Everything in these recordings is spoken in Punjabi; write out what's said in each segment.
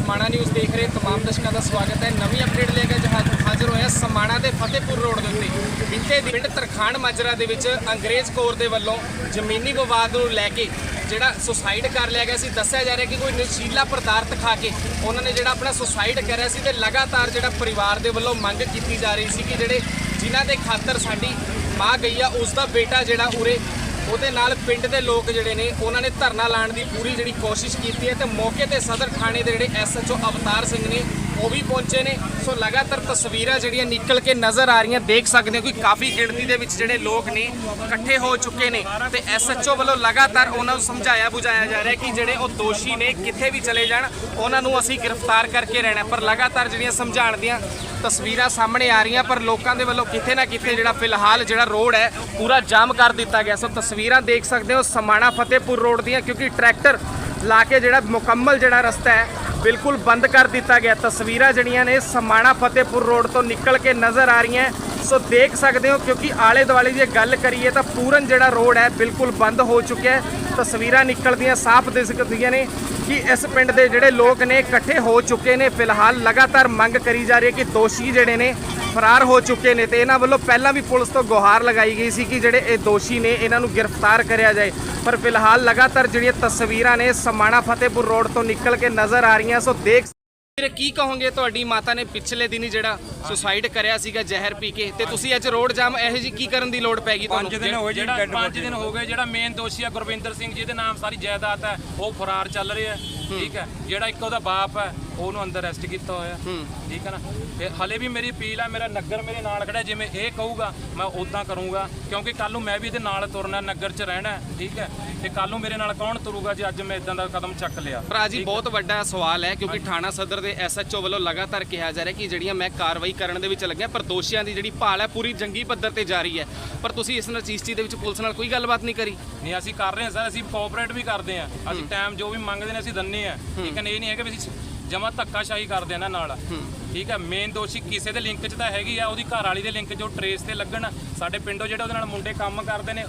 ਸਮਾਣਾ ਨਿਊਜ਼ ਦੇਖ ਰਹੇ ਤਮਾਮ ਦਰਸ਼ਕਾਂ ਦਾ ਸਵਾਗਤ ਹੈ। ਨਵੀਂ ਅਪਡੇਟ ਲੈ ਕੇ ਜਹਾ- ਹਾਜ਼ਰ ਹੋਇਆ ਸਮਾਣਾ ਦੇ ਫਤਿਹਪੁਰ ਰੋਡ ਦੇ ਉੱਤੇ। ਬੀਤੇ ਪਿੰਡ ਤਰਖਾਣ ਮਾਜਰਾ ਦੇ ਵਿੱਚ ਅੰਗਰੇਜ਼ ਕੋਰ ਦੇ ਵੱਲੋਂ ਜ਼ਮੀਨੀ ਵਿਵਾਦ ਨੂੰ ਲੈ ਕੇ ਜਿਹੜਾ ਸੁਸਾਈਡ ਕਰ ਲਿਆ ਗਿਆ ਸੀ, ਦੱਸਿਆ ਜਾ ਰਿਹਾ ਕਿ ਕੋਈ ਨਸ਼ੀਲਾ ਪਦਾਰਥ ਖਾ ਕੇ ਉਹਨਾਂ ਨੇ ਜਿਹੜਾ ਆਪਣਾ ਸੁਸਾਈਡ ਕਰਿਆ ਸੀ ਤੇ ਲਗਾਤਾਰ ਜਿਹੜਾ ਪਰਿਵਾਰ ਦੇ ਵੱਲੋਂ ਮੰਗ ਕੀਤੀ ਜਾ ਰਹੀ ਸੀ ਕਿ ਜਿਹੜੇ ਜਿਨ੍ਹਾਂ ਦੇ ਖਾਤਰ ਸਾਡੀ ਮਾਂ ਗਈ ਆ ਉਸ ਦਾ ਬੇਟਾ ਜਿਹੜਾ ਉਰੇ ਉਹਦੇ ਨਾਲ ਪਿੰਡ ਦੇ ਲੋਕ ਜਿਹੜੇ ਨੇ, ਉਹਨਾਂ ਨੇ ਧਰਨਾ ਲਾਉਣ ਦੀ ਪੂਰੀ ਜਿਹੜੀ ਕੋਸ਼ਿਸ਼ ਕੀਤੀ ਹੈ ਤੇ ਮੌਕੇ ਤੇ ਸਦਰ ਥਾਣੇ ਦੇ ਜਿਹੜੇ ਐਸਐਚਓ ਅਵਤਾਰ ਸਿੰਘ ਨੇ ਉਹ ਵੀ ਪਹੁੰਚੇ ਨੇ। ਸੋ ਲਗਾਤਾਰ ਤਸਵੀਰਾਂ ਜਿਹੜੀਆਂ ਨਿਕਲ ਕੇ ਨਜ਼ਰ ਆ ਰਹੀਆਂ, ਦੇਖ ਸਕਦੇ ਹੋ ਕਿ ਕਾਫੀ ਗਿਣਤੀ ਦੇ ਵਿੱਚ ਜਿਹੜੇ ਲੋਕ ਨੇ, ਇਕੱਠੇ ਹੋ ਚੁੱਕੇ ਨੇ ਤੇ ਐਸਐਚਓ ਵੱਲੋਂ ਲਗਾਤਾਰ ਉਹਨਾਂ ਨੂੰ ਸਮਝਾਇਆ, ਬੁਝਾਇਆ ਜਾ ਰਿਹਾ ਕਿ ਜਿਹੜੇ ਉਹ ਦੋਸ਼ੀ ਨੇ, ਕਿੱਥੇ ਵੀ ਚਲੇ ਜਾਣ, ਉਹਨਾਂ ਨੂੰ ਅਸੀਂ ਗ੍ਰਿਫਤਾਰ ਕਰਕੇ ਰਹਿਣਾ ਪਰ ਲਗਾਤਾਰ ਜਿਹੜੀਆਂ ਸਮਝਾਉਣ ਦੀਆਂ ਤਸਵੀਰਾਂ ਸਾਹਮਣੇ ਆ ਰਹੀਆਂ, ਪਰ ਲੋਕਾਂ ਦੇ ਵੱਲੋਂ ਕਿਤੇ ਨਾ ਕਿਤੇ ਜਿਹੜਾ ਫਿਲਹਾਲ ਜਿਹੜਾ ਰੋਡ ਹੈ, ਪੂਰਾ ਜਾਮ ਕਰ ਦਿੱਤਾ ਗਿਆ। ਸੋ ਤਸਵੀਰਾਂ ਦੇਖ ਸਕਦੇ ਹੋ, ਸਮਾਣਾ ਫਤਿਹਪੁਰ ਰੋਡ ਦੀਆਂ, ਕਿਉਂਕਿ ਟਰੈਕਟਰ ਲਾ ਕੇ ਜਿਹੜਾ ਮੁਕੰਮਲ ਜਿਹੜਾ ਰਸਤਾ ਹੈ ਬਿਲਕੁਲ ਬੰਦ ਕਰ ਦਿੱਤਾ ਗਿਆ। ਤਸਵੀਰਾਂ ਜਿਹੜੀਆਂ ਨੇ ਸਮਾਣਾ ਫਤਿਹਪੁਰ ਰੋਡ ਤੋਂ ਨਿਕਲ ਕੇ ਨਜ਼ਰ ਆ ਰਹੀਆਂ। ਸੋ ਦੇਖ ਸਕਦੇ ਹੋ, ਕਿਉਂਕਿ ਆਲੇ ਦੁਆਲੇ ਦੀ ਗੱਲ ਕਰੀਏ ਤਾਂ ਪੂਰਨ ਜਿਹੜਾ ਰੋਡ ਹੈ ਬਿਲਕੁਲ ਬੰਦ ਹੋ ਚੁੱਕਿਆ ਹੈ। ਤਸਵੀਰਾਂ ਨਿਕਲਦੀਆਂ, ਸਾਫ਼ ਦਿਸਦੀਆਂ ਨੇ ਕਿ ਇਸ ਪਿੰਡ ਦੇ ਜਿਹੜੇ ਲੋਕ ਨੇ ਇਕੱਠੇ ਹੋ ਚੁੱਕੇ ਨੇ। ਫਿਲਹਾਲ ਲਗਾਤਾਰ ਮੰਗ ਕਰੀ ਜਾ ਰਹੀ ਹੈ ਕਿ ਦੋਸ਼ੀ ਜਿਹੜੇ ਨੇ ਫਰਾਰ ਹੋ ਚੁੱਕੇ ਨੇ ਤੇ ਇਹਨਾਂ ਵੱਲੋਂ ਪਹਿਲਾਂ ਵੀ ਪੁਲਿਸ ਤੋਂ ਗੁਹਾਰ ਲਗਾਈ ਗਈ ਸੀ ਕਿ ਜਿਹੜੇ ਇਹ ਦੋਸ਼ੀ ਨੇ ਇਹਨਾਂ ਨੂੰ ਗ੍ਰਿਫਤਾਰ ਕਰਿਆ ਜਾਏ। ਪਰ ਫਿਲਹਾਲ ਲਗਾਤਾਰ ਜਿਹੜੀਆਂ ਤਸਵੀਰਾਂ ਨੇ ਸਮਾਣਾ ਫਤਿਹਪੁਰ ਰੋਡ ਤੋਂ ਨਿਕਲ ਕੇ ਨਜ਼ਰ ਆ ਰਹੀਆਂ ਸੋ ਦੇਖ ਵੀਰੇ ਕੀ ਕਹੋਗੇ ਤੁਹਾਡੀ ਮਾਤਾ ਨੇ ਪਿਛਲੇ ਦਿਨੀ ਜਿਹੜਾ ਸੁਸਾਈਡ ਕਰਿਆ ਸੀਗਾ ਜ਼ਹਿਰ ਪੀ ਕੇ ਤੇ ਤੁਸੀਂ ਅੱਜ ਰੋਡ ਜਾਮ ਇਹੋ ਜੀ ਕੀ ਕਰਨ ਦੀ ਲੋੜ ਪੈ ਗਈ ਤੁਹਾਨੂੰ? ਪੰਜ ਦਿਨ ਹੋਏ ਜੀ ਡੈਡ ਪੰਜ ਦਿਨ ਹੋ ਗਏ ਜਿਹੜਾ ਮੇਨ ਦੋਸ਼ੀ ਆ ਗੁਰਵਿੰਦਰ ਸਿੰਘ ਜਿਹਦੇ ਨਾਮ ਸਾਰੀ ਜਾਇਦਾਦ ਹੈ ਉਹ ਫਰਾਰ ਚੱਲ ਰਿਹਾ ਠੀਕ ਹੈ। ਜਿਹੜਾ ਇੱਕ ਉਹਦਾ ਬਾਪ ਹੈ ਉਹਨੂੰ ਅੰਦਰ ਅਰੈਸਟ ਕੀਤਾ ਹੋਇਆ। ਠੀਕ ਹੈ ਨਾ? ਤੇ ਹਲੇ ਵੀ ਮੇਰੀ ਅਪੀਲ ਆ ਮੇਰਾ ਨਗਰ ਮੇਰੇ ਨਾਲ ਖੜਾ ਜਿਵੇਂ ਇਹ ਕਹੂਗਾ ਮੈਂ ਉਦਾਂ ਕਰੂੰਗਾ ਕਿਉਂਕਿ ਕੱਲ ਨੂੰ ਮੈਂ ਵੀ ਇਹਦੇ ਨਾਲ ਤੁਰਨਾ ਨਗਰ 'ਚ ਰਹਿਣਾ ਠੀਕ ਹੈ? ਤੇ ਕੱਲ ਨੂੰ ਮੇਰੇ ਨਾਲ ਕੌਣ ਤੁਰੂਗਾ ਜੇ ਅੱਜ ਮੈਂ ਇਦਾਂ ਦਾ ਕਦਮ ਚੱਕ ਲਿਆ? ਭਰਾ ਜੀ ਬਹੁਤ ਵੱਡਾ ਸਵਾਲ ਹੈ ਕਿਉਂਕਿ ਥਾਣਾ ਸਦਰ ਦੇ ਐਸਐਚਓ ਵੱਲੋਂ ਲਗਾਤਾਰ ਕਿਹਾ ਜਾ ਰਿਹਾ ਕਿ ਜਿਹੜੀਆਂ ਮੈਂ ਕਾਰਵਾਈ ਕਰਨ ਦੇ ਵਿੱਚ ਲੱਗਿਆ ਪਰ ਦੋਸ਼ੀਆਂ ਦੀ ਜਿਹੜੀ ਭਾਲ ਹੈ ਪੂਰੀ ਜੰਗੀ ਪੱਧਰ ਤੇ ਜਾਰੀ ਹੈ। ਪਰ ਤੁਸੀਂ ਇਸ ਨਾਲ ਚੀਜ਼ ਦੇ ਵਿੱਚ ਪੁਲਿਸ ਨਾਲ ਕੋਈ ਗੱਲਬਾਤ ਨਹੀਂ ਕਰੀ? ਨਹੀਂ ਅਸੀਂ ਕਰ ਰਹੇ ਹਾਂ ਸਰ ਅਸੀਂ ਕੋਆਪਰੇਟ ਵੀ ਕਰਦੇ ਹਾਂ। ਅਸੀਂ ਟਾਈਮ ਜੋ ਵੀ ਮੰਗਦੇ ਨੇ ਅਸੀਂ ਦਿੰਨੇ ਆ ਠੀਕ ਹੈ ਇਹ ਨਹੀਂ ਹੈ ਕਿ ਅਸੀਂ ਜਮਾ ਧੱਕਾਸ਼ਾਹੀ ਕਰਦੇ ਇਹਨਾਂ ਨਾਲ। ਠੀਕ ਹੈ ਮੇਨ ਦੋਸ਼ੀ ਕਿਸੇ ਦੇ ਲਿੰਕ 'ਚ ਤਾਂ ਹੈਗੀ ਆ ਉਹਦੀ ਘਰ ਵਾਲੀ ਦੇ ਲਿੰਕ 'ਚ ਜੋ ਟਰੇਸ ਤੇ ਲੱਗਣ। ਸਾਡੇ ਪਿੰਡੋਂ ਜਿਹੜੇ ਉਹਦੇ ਨਾਲ ਮੁੰਡੇ ਕੰਮ ਕਰਦੇ ਨੇ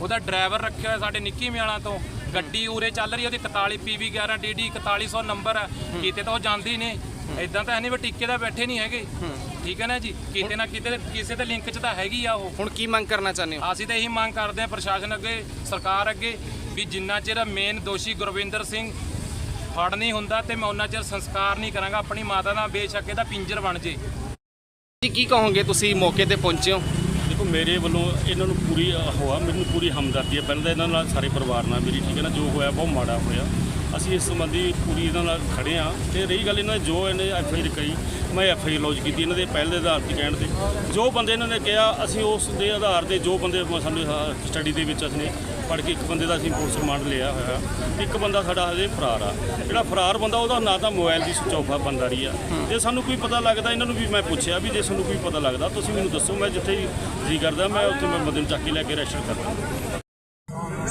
ਉਹਦਾ ਡਰਾਈਵਰ ਰੱਖਿਆ ਹੋਇਆ ਸਾਡੇ ਨਿੱਕੀ ਮਿਆਲਾਂ ਤੋਂ। ਗੱਡੀ ਉਰੇ ਚੱਲ ਰਹੀ ਉਹਦੀ 41 PV 11 DD 4100 ਨੰਬਰ ਹੈ। ਕਿਤੇ ਤਾਂ ਉਹ ਜਾਂਦੀ ਨਹੀਂ। ਇਦਾਂ ਤਾਂ ਹੈ ਨਹੀਂ ਵੀ ਟਿੱਕੇ ਦਾ ਬੈਠੇ ਨਹੀਂ ਹੈਗੇ। ਠੀਕ ਹੈ ਨਾ ਜੀ? ਕਿਤੇ ਨਾ ਕਿਤੇ ਕਿਸੇ ਦੇ ਲਿੰਕ 'ਚ ਤਾਂ ਹੈਗੀ ਆ ਉਹ। ਹੁਣ ਕੀ ਮੰਗ ਕਰਨਾ ਚਾਹੁੰਦੇ ਹੋ? ਅਸੀਂ ਤਾਂ ਇਹੀ ਮੰਗ ਕਰਦੇ ਹਾਂ ਪ੍ਰਸ਼ਾਸਨ ਅੱਗੇ ਸਰਕਾਰ ਅੱਗੇ ਵੀ ਜਿੰਨਾ ਚਿਰ ਮੇਨ ਦੋਸ਼ੀ ਗੁਰਵਿੰਦਰ ਸਿੰਘ ਫੜ ਨਹੀਂ ਹੁੰਦਾ ਤੇ ਮੈਂ ਉਹਨਾਂ ਚਿਰ ਸੰਸਕਾਰ ਨਹੀਂ ਕਰਾਂਗਾ। ਆਪਣੀ ਮਾਤਾ ਦਾ ਬੇਸ਼ੱਕ ਇਹਦਾ ਪਿੰਜਰ ਬਣ ਜੇ। ਜੀ ਕੀ ਕਹੋਗੇ ਤੁਸੀਂ ਮੌਕੇ ਤੇ ਪਹੁੰਚੇ ਹੋ? ਦੇਖੋ ਮੇਰੇ ਵੱਲੋਂ ਇਹਨਾਂ ਨੂੰ ਪੂਰੀ ਹੋਆ ਮੈਨੂੰ ਪੂਰੀ ਹਮਦਰਦੀ ਹੈ। ਪਹਿਲਾਂ ਤਾਂ ਇਹਨਾਂ ਨਾਲ ਸਾਰੇ ਪਰਿਵਾਰ ਨਾਲ ਮੇਰੀ ਠੀਕ ਹੈ ਨਾ? ਜੋ ਹੋਇਆ ਬਹੁਤ ਮਾੜਾ ਹੋਇਆ। ਅਸੀਂ ਇਸ ਸੰਬੰਧੀ ਪੂਰੀ ਇਹਨਾਂ ਨਾਲ ਖੜੇ ਆ ਤੇ ਰਹੀ ਗੱਲ ਇਹਨਾਂ ਨੇ ਜੋ ਇਹਨੇ ਐਫ ਆਈ ਆਰ ਕਰੀ ਮੈਂ ਐਫ ਆਈ ਆਰ ਲੌਂਚ ਕੀਤੀ ਇਹਨਾਂ ਦੇ ਪਹਿਲ ਆਧਾਰ ਤੇ ਕਹਿਣ ਤੇ। ਜੋ ਬੰਦੇ ਇਹਨਾਂ ਨੇ ਕਿਹਾ ਅਸੀਂ ਉਸ ਦੇ ਆਧਾਰ ਤੇ ਜੋ ਬੰਦੇ ਸਾਨੂੰ ਸਟੱਡੀ ਦੇ ਵਿੱਚ ਅਸੀਂ ਪੜ੍ਹ ਕੇ ਇੱਕ ਬੰਦੇ ਦਾ ਅਸੀਂ ਪੁਲਿਸ ਰਿਮਾਂਡ ਲਿਆ ਹੋਇਆ। ਇੱਕ ਬੰਦਾ ਸਾਡਾ ਹਜੇ ਫਰਾਰ ਆ। ਜਿਹੜਾ ਫਰਾਰ ਬੰਦਾ, ਉਹਦਾ ਨਾ ਤਾਂ ਮੋਬਾਈਲ ਦੀ ਸੁਚ ਆਫ ਆ, ਬੰਦਾ ਰਹੀ ਆ। ਜੇ ਸਾਨੂੰ ਕੋਈ ਪਤਾ ਲੱਗਦਾ, ਇਹਨਾਂ ਨੂੰ ਵੀ ਮੈਂ ਪੁੱਛਿਆ ਵੀ ਜੇ ਸਾਨੂੰ ਕੋਈ ਪਤਾ ਲੱਗਦਾ, ਤੁਸੀਂ ਮੈਨੂੰ ਦੱਸੋ, ਮੈਂ ਜਿੱਥੇ ਵੀ ਜੀ ਕਰਦਾ, ਮੈਂ ਉੱਥੇ ਮੈਂ ਬੰਦੇ ਨੂੰ ਚੱਕ ਕੇ ਲੈ ਕੇ ਰੈਸਟ ਕਰਦਾ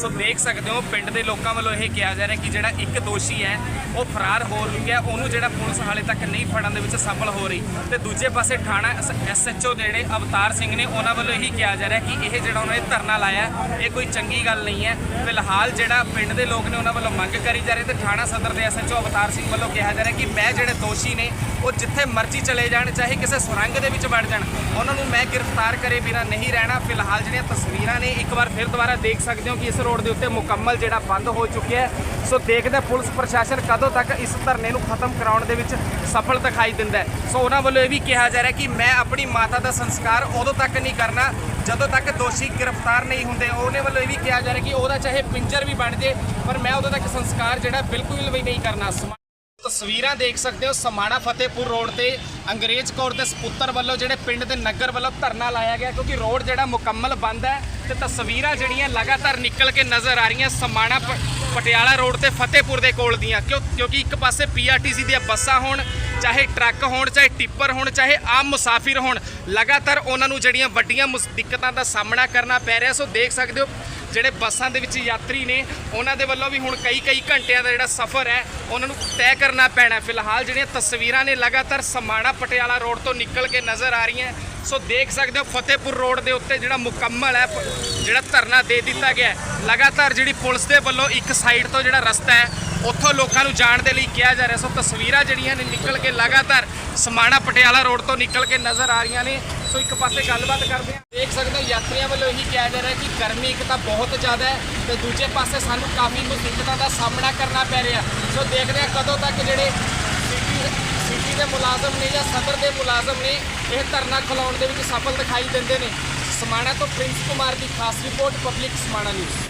ਸੋ ਦੇਖ ਸਕਦੇ ਹੋ, ਪਿੰਡ ਦੇ ਲੋਕਾਂ ਵੱਲੋਂ ਇਹ ਕਿਹਾ ਜਾ ਰਿਹਾ ਕਿ ਜਿਹੜਾ ਇੱਕ ਦੋਸ਼ੀ ਹੈ, ਉਹ ਫਰਾਰ ਹੋ ਚੁੱਕਿਆ ਉਹਨੂੰ ਜਿਹੜਾ ਪੁਲਿਸ ਹਾਲੇ ਤੱਕ ਨਹੀਂ ਫੜਨ ਦੇ ਵਿੱਚ ਸਫਲ ਹੋ ਰਹੀ। ਤੇ ਦੂਜੇ ਪਾਸੇ ਥਾਣਾ ਐਸਐਚਓ ਜਿਹੜੇ ਅਵਤਾਰ ਸਿੰਘ ਨੇ ਉਹਨਾਂ ਵੱਲੋਂ ਇਹੀ ਕਿਹਾ ਜਾ ਰਿਹਾ ਕਿ ਇਹ ਜਿਹੜਾ ਉਹਨਾਂ ਨੇ ਧਰਨਾ ਲਾਇਆ, ਇਹ ਕੋਈ ਚੰਗੀ ਗੱਲ ਨਹੀਂ ਹੈ। ਫਿਲਹਾਲ ਜਿਹੜਾ ਪਿੰਡ ਦੇ ਲੋਕ ਨੇ ਉਹਨਾਂ ਵੱਲੋਂ ਮੰਗ ਕਰੀ ਜਾ ਰਹੀ ਤੇ ਥਾਣਾ ਸਦਰ ਦੇ ਐਸਐਚਓ ਅਵਤਾਰ ਸਿੰਘ ਵੱਲੋਂ ਕਿਹਾ ਜਾ ਰਿਹਾ ਕਿ ਮੈਂ ਜਿਹੜੇ ਦੋਸ਼ੀ ਨੇ, ਉਹ ਜਿੱਥੇ ਮਰਜ਼ੀ ਚਲੇ ਜਾਣ, ਚਾਹੇ ਕਿਸੇ ਸੁਰੰਗ ਦੇ ਵਿੱਚ ਵੜ ਜਾਣ। ਉਹਨਾਂ ਨੂੰ ਮੈਂ ਗ੍ਰਿਫਤਾਰ ਕਰੇ ਬਿਨਾਂ ਨਹੀਂ ਰਹਿਣਾ। ਫਿਲਹਾਲ ਜਿਹੜੀਆਂ ਤਸਵੀਰਾਂ ਨੇ, ਇੱਕ ਵਾਰ ਫਿਰ ਦੁਬਾਰਾ ਦੇਖ ਸਕਦੇ ਹੋ ਕਿ ਇਸ ਰੋਡ ਦੇ ਉੱਤੇ ਮੁਕੰਮਲ ਜਿਹੜਾ ਬੰਦ ਹੋ ਚੁੱਕਿਆ ਹੈ। ਸੋ ਦੇਖਦੇ ਪੁਲਿਸ ਪ੍ਰਸ਼ਾਸਨ ਕਦੋਂ ਤੱਕ ਇਸ ਧਰਨੇ ਨੂੰ ਖਤਮ ਕਰਾਉਣ ਦੇ ਵਿੱਚ ਸਫਲ ਦਿਖਾਈ ਦਿੰਦਾ ਹੈ। ਸੋ ਉਹਨਾਂ ਵੱਲੋਂ ਇਹ ਵੀ ਕਿਹਾ ਜਾ ਰਿਹਾ ਕਿ ਮੈਂ ਆਪਣੀ ਮਾਤਾ ਦਾ ਸੰਸਕਾਰ ਉਦੋਂ ਤੱਕ ਨਹੀਂ ਕਰਨਾ, ਜਦੋਂ ਤੱਕ ਦੋਸ਼ੀ ਗ੍ਰਿਫਤਾਰ ਨਹੀਂ ਹੁੰਦੇ। ਉਹਨੇ ਵੱਲੋਂ ਇਹ ਵੀ ਕਿਹਾ ਜਾ ਰਿਹਾ ਕਿ ਉਹਦਾ ਚਾਹੇ ਪਿੰਜਰ ਵੀ ਬਣ ਜੇ, ਪਰ ਮੈਂ ਉਦੋਂ ਤੱਕ ਸੰਸਕਾਰ ਜਿਹੜਾ ਬਿਲਕੁਲ ਵੀ ਨਹੀਂ ਕਰਨਾ। ਤਸਵੀਰਾਂ ਦੇਖ ਸਕਦੇ ਹੋ ਸਮਾਣਾ ਫਤਿਹਪੁਰ ਰੋਡ ਤੇ ਅੰਗਰੇਜ਼ ਕੌਰ ਦੇ ਸਪੁੱਤਰ ਵੱਲੋਂ ਜਿਹੜੇ ਪਿੰਡ ਦੇ ਨਗਰ ਵੱਲੋਂ ਧਰਨਾ ਲਾਇਆ ਗਿਆ ਕਿਉਂਕਿ ਰੋਡ ਜਿਹੜਾ ਮੁਕੰਮਲ ਬੰਦ ਹੈ ਤੇ ਤਸਵੀਰਾਂ ਜਿਹੜੀਆਂ ਲਗਾਤਾਰ ਨਿਕਲ ਕੇ ਨਜ਼ਰ ਆ ਰਹੀਆਂ ਸਮਾਣਾ ਪ- ਪਟਿਆਲਾ ਰੋਡ ਤੇ ਫਤਿਹਪੁਰ ਦੇ ਕੋਲ ਦੀਆਂ ਕਿਉਂ, ਕਿਉਂਕਿ ਇੱਕ ਪਾਸੇ ਪੀਆਰਟੀਸੀ ਦੀਆਂ ਬੱਸਾਂ ਹੋਣ, ਚਾਹੇ ਟਰੱਕ ਹੋਣ, ਚਾਹੇ ਟਿੱਪਰ ਹੋਣ, ਚਾਹੇ ਆਮ ਮੁਸਾਫਿਰ ਹੋਣ, ਲਗਾਤਾਰ ਉਹਨਾਂ ਨੂੰ ਜਿਹੜੀਆਂ ਵੱਡੀਆਂ ਮੁਸ- ਦਿੱਕਤਾਂ ਦਾ ਸਾਹਮਣਾ ਕਰਨਾ ਪੈ ਰਿਹਾ। ਸੋ ਦੇਖ ਸਕਦੇ ਹੋ ਜਿਹੜੇ ਬੱਸਾਂ ਦੇ ਵਿੱਚ ਯਾਤਰੀ ਨੇ, ਉਹਨਾਂ ਦੇ ਵੱਲੋਂ ਵੀ ਹੁਣ ਕਈ ਕਈ ਘੰਟਿਆਂ ਦਾ ਜਿਹੜਾ ਸਫ਼ਰ ਹੈ, ਉਹਨਾਂ ਨੂੰ ਤੈਅ ਕਰਨਾ ਪੈਣਾ ਫਿਲਹਾਲ ਜਿਹੜੀਆਂ ਤਸਵੀਰਾਂ ਨੇ ਲਗਾਤਾਰ ਸਮਾਣਾ ਪਟਿਆਲਾ ਰੋਡ ਤੋਂ ਨਿਕਲ ਕੇ ਨਜ਼ਰ ਆ ਰਹੀਆਂ ਸੋ ਦੇਖ ਸਕਦੇ ਹੋ ਫਤਿਹਪੁਰ ਰੋਡ ਦੇ ਉੱਤੇ ਜਿਹੜਾ ਮੁਕੰਮਲ ਹੈ, ਜਿਹੜਾ ਧਰਨਾ ਦੇ ਦਿੱਤਾ ਗਿਆ ਲਗਾਤਾਰ ਜਿਹੜੀ ਪੁਲਿਸ ਦੇ ਵੱਲੋਂ ਇੱਕ ਸਾਈਡ ਤੋਂ ਜਿਹੜਾ ਰਸਤਾ ਹੈ, ਉੱਥੋਂ ਲੋਕਾਂ ਨੂੰ ਜਾਣ ਦੇ ਲਈ ਕਿਹਾ ਜਾ ਰਿਹਾ। ਸੋ ਤਸਵੀਰਾਂ ਜਿਹੜੀਆਂ ਨੇ ਨਿਕਲ ਕੇ ਲਗਾਤਾਰ ਸਮਾਣਾ ਪਟਿਆਲਾ ਰੋਡ ਤੋਂ ਨਿਕਲ ਕੇ ਨਜ਼ਰ ਆ ਰਹੀਆਂ ਨੇ। ਸੋ ਇੱਕ ਪਾਸੇ ਗੱਲਬਾਤ ਕਰਦੇ ਹਾਂ। ਦੇਖ ਸਕਦੇ ਹੋ ਯਾਤਰੀਆਂ ਵੱਲੋਂ ਇਹੀ ਕਿਹਾ ਜਾ ਰਿਹਾ ਕਿ ਗਰਮੀ ਇੱਕ ਤਾਂ ਬਹੁਤ ਜ਼ਿਆਦਾ ਹੈ ਤੇ ਦੂਜੇ ਪਾਸੇ ਸਾਨੂੰ ਕਾਫੀ ਮੁਸੀਬਤਾਂ ਦਾ ਸਾਹਮਣਾ ਕਰਨਾ ਪੈ ਰਿਹਾ। ਸੋ ਦੇਖਦੇ ਹਾਂ ਕਦੋਂ ਤੱਕ ਜਿਹੜੇ ਸਿਟੀ ਦੇ ਮੁਲਾਜ਼ਮ ਨੇ ਜਾਂ ਸਦਰ ਦੇ ਮੁਲਾਜ਼ਮ ਨੇ ਇਹ ਧਰਨਾ ਖਲਾਉਣ ਦੇ ਵਿੱਚ ਸਫਲ ਦਿਖਾਈ ਦਿੰਦੇ ਨੇ। ਸਮਾਣਾ ਤੋਂ ਪ੍ਰਿੰਸ ਕੁਮਾਰ ਦੀ ਖਾਸ ਰਿਪੋਰਟ, ਪਬਲਿਕ ਸਮਾਣਾ ਨਿਊਜ਼।